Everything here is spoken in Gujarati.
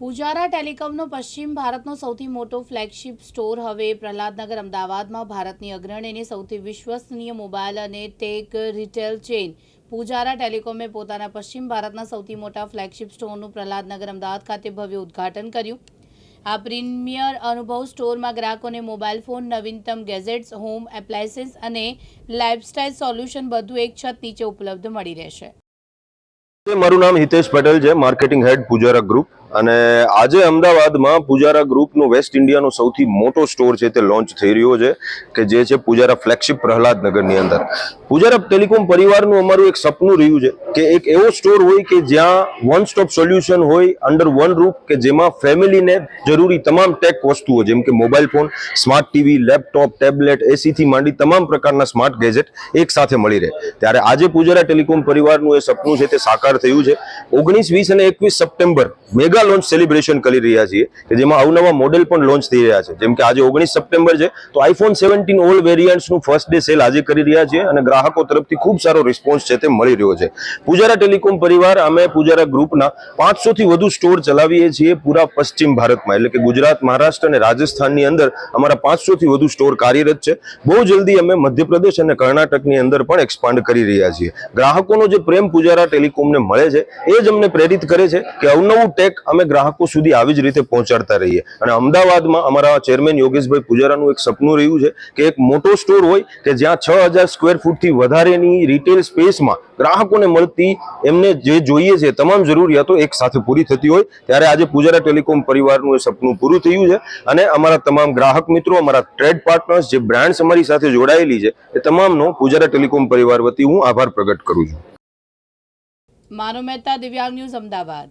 પૂજારા ટેલિકોમનો પશ્ચિમ ભારતનો સૌથી મોટો ફ્લેગશિપ સ્ટોર હવે પ્રહલાદનગર, અમદાવાદમાં ભારતની અગ્રણીની સૌથી વિશ્વસનીય મોબાઈલ અને ટેક રિટેલ ચેઇન. પૂજારા ટેલિકોમે પોતાના પશ્ચિમ ભારતના સૌથી મોટા ફ્લેગશિપ સ્ટોરનું પ્રહલાદનગર, અમદાવાદ ખાતે ભવ્ય ઉદ્ઘાટન કર્યું. આ પ્રીમિયર અનુભવ સ્ટોરમાં ગ્રાહકોને મોબાઈલ ફોન, નવીનતમ ગેજેટ્સ, હોમ એપ્લાયન્સીસ અને લાઇફસ્ટાઇલ સોલ્યુશન બધું એક છત નીચે ઉપલબ્ધ મળી રહેશે. મારું નામ હિતેશ પટેલ છે, માર્કેટિંગ હેડ, પૂજારા ગ્રુપ. અને આજે અમદાવાદમાં પૂજારા ગ્રુપનો વેસ્ટ ઇન્ડિયાનો સૌથી મોટો સ્ટોર છે તે લોન્ચ થઈ રહ્યો છે, કે જે છે પૂજારા ફ્લેગશિપ પ્રહલાદનગરની અંદર. પૂજારા ટેલિકોમ પરિવારનું અમારું એક સપનું રહ્યું છે, કે એક એવો સ્ટોર હોય કે જ્યાં વન સ્ટોપ સોલ્યુશન હોય અંડર વન રૂફ કે જેમાં ફેમિલીને જરૂરી તમામ ટેક વસ્તુઓ, જેમ કે mobile phone smart TV laptop tablet એસીથી માંડી તમામ પ્રકારના સ્માર્ટ ગેજેટ એક સાથે મળી રહે. ત્યારે આજે પૂજારા ટેલિકોમ પરિવારનું એ સપનું છે તે સાકાર થયું છે. ઓગણીસ વીસ અને એકવીસ સપ્ટેમ્બર મેગા લોન્ચ સેલિબ્રેશન કરી રહ્યા છીએ, કે જેમાં અવનવા મોડેલ પણ લોન્ચ થઈ રહ્યા છે. જેમ કે આજે ઓગણીસ સપ્ટેમ્બર છે, તો આઈફોન સેવન્ટીન ઓલ વેરિયન્ટ્સનું ફર્સ્ટ ડે સેલ આજે કરી રહ્યા છીએ અને ગ્રાહકો તરફથી ખૂબ સારો રિસ્પોન્સ છે તે મળી રહ્યો છે. પૂજારા ટેલિકોમ પરિવાર, અમે પૂજારા ગ્રુપના પાંચસોથી વધુ સ્ટોર ચલાવીએ છીએ પૂરા પશ્ચિમ ભારતમાં, એટલે કે ગુજરાત, મહારાષ્ટ્ર અને રાજસ્થાનની અંદર અમારા પાંચસોથી વધુ સ્ટોર કાર્યરત છે. બહુ જલ્દી અમે મધ્યપ્રદેશ અને કર્ણાટકની અંદર પણ એક્સપાન્ડ કરી રહ્યા છીએ. ગ્રાહકોનો જે પ્રેમ પૂજારા ટેલિકોમને મળે છે, એ જ અમને પ્રેરિત કરે છે કે અવનવું ટેક અમે ગ્રાહકો સુધી આવી જ રીતે પહોંચાડતા રહીએ. અને અમદાવાદમાં અમારા ચેરમેન યોગેશભાઈ પૂજારાનું એક સપનું રહ્યું છે કે એક મોટો સ્ટોર હોય કે જ્યાં છ હજાર સ્ક્વેર ફૂટથી વધારેની રિટેલ સ્પેસમાં ગ્રાહકોને મળતી એમને જે જોઈએ છે તમામ જરૂરિયાતો એક સાથે પૂરી થતી હોય. ત્યારે આજે પૂજારા ટેલિકોમ પરિવારનું એ સપનું પૂરું થયું છે. અને અમારા તમામ ગ્રાહક મિત્રો, અમારા ટ્રેડ પાર્ટનર્સ જે બ્રાન્ડ્સ અમારી સાથે જોડાયેલી છે, એ તમામનો પૂજારા ટેલિકોમ પરિવાર વતી હું આભાર પ્રગટ કરું છું. માનવ મહેતા દિવ્યાંગ ન્યૂઝ અમદાવાદ.